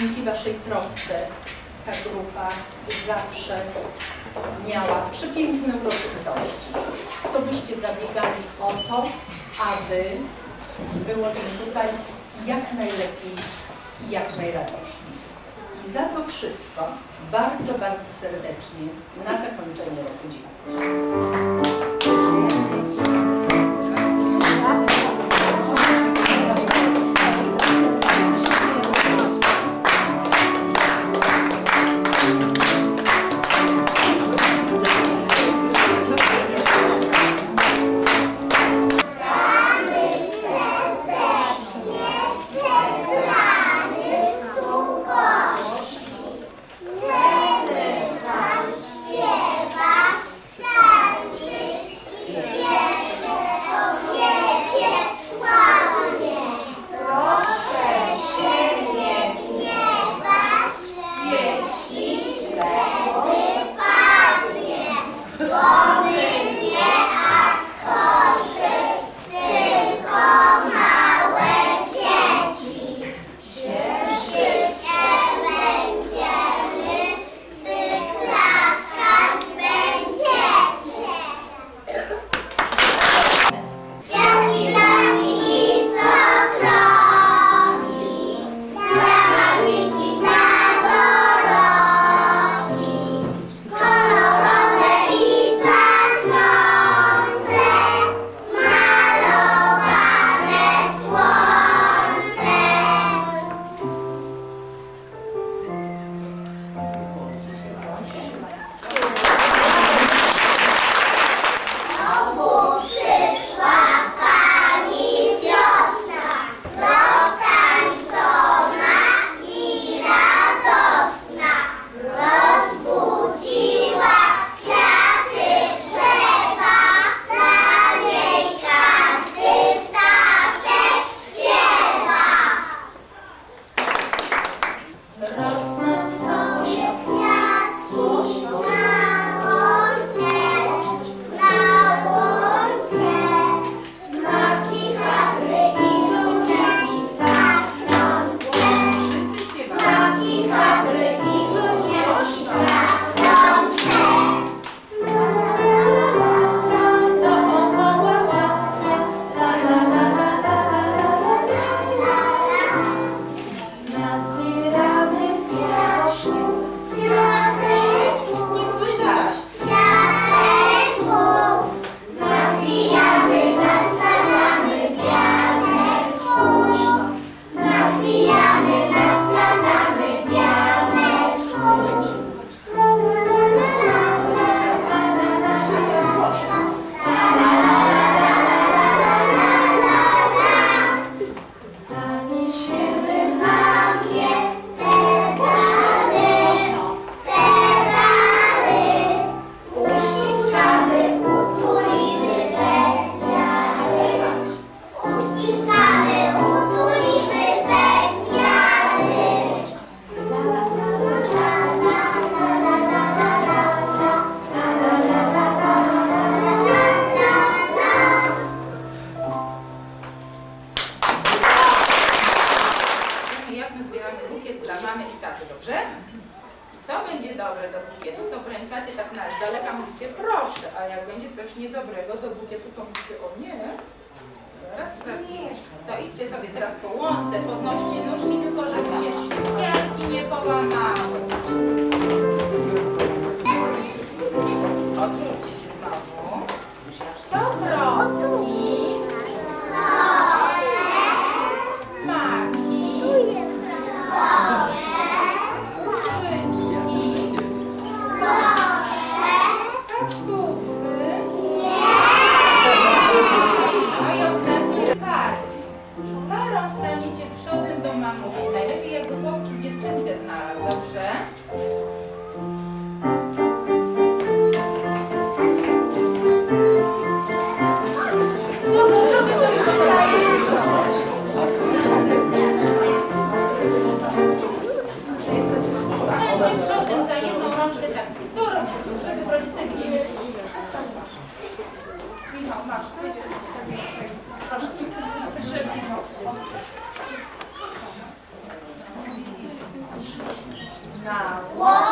Dzięki Waszej trosce ta grupa zawsze miała przepiękne uroczystości. To byście zabiegali o to, aby było im tutaj jak najlepiej i jak najradośniej. I za to wszystko bardzo, bardzo serdecznie na zakończenie roku dziękuję. My zbieramy bukiet dla mamy i taty, dobrze? I co będzie dobre do bukietu, to wręczacie tak na z daleka mówicie proszę, a jak będzie coś niedobrego do bukietu, to mówicie o nie. Zaraz sprawdzimy. To idźcie sobie teraz po łące, podnoście Wow.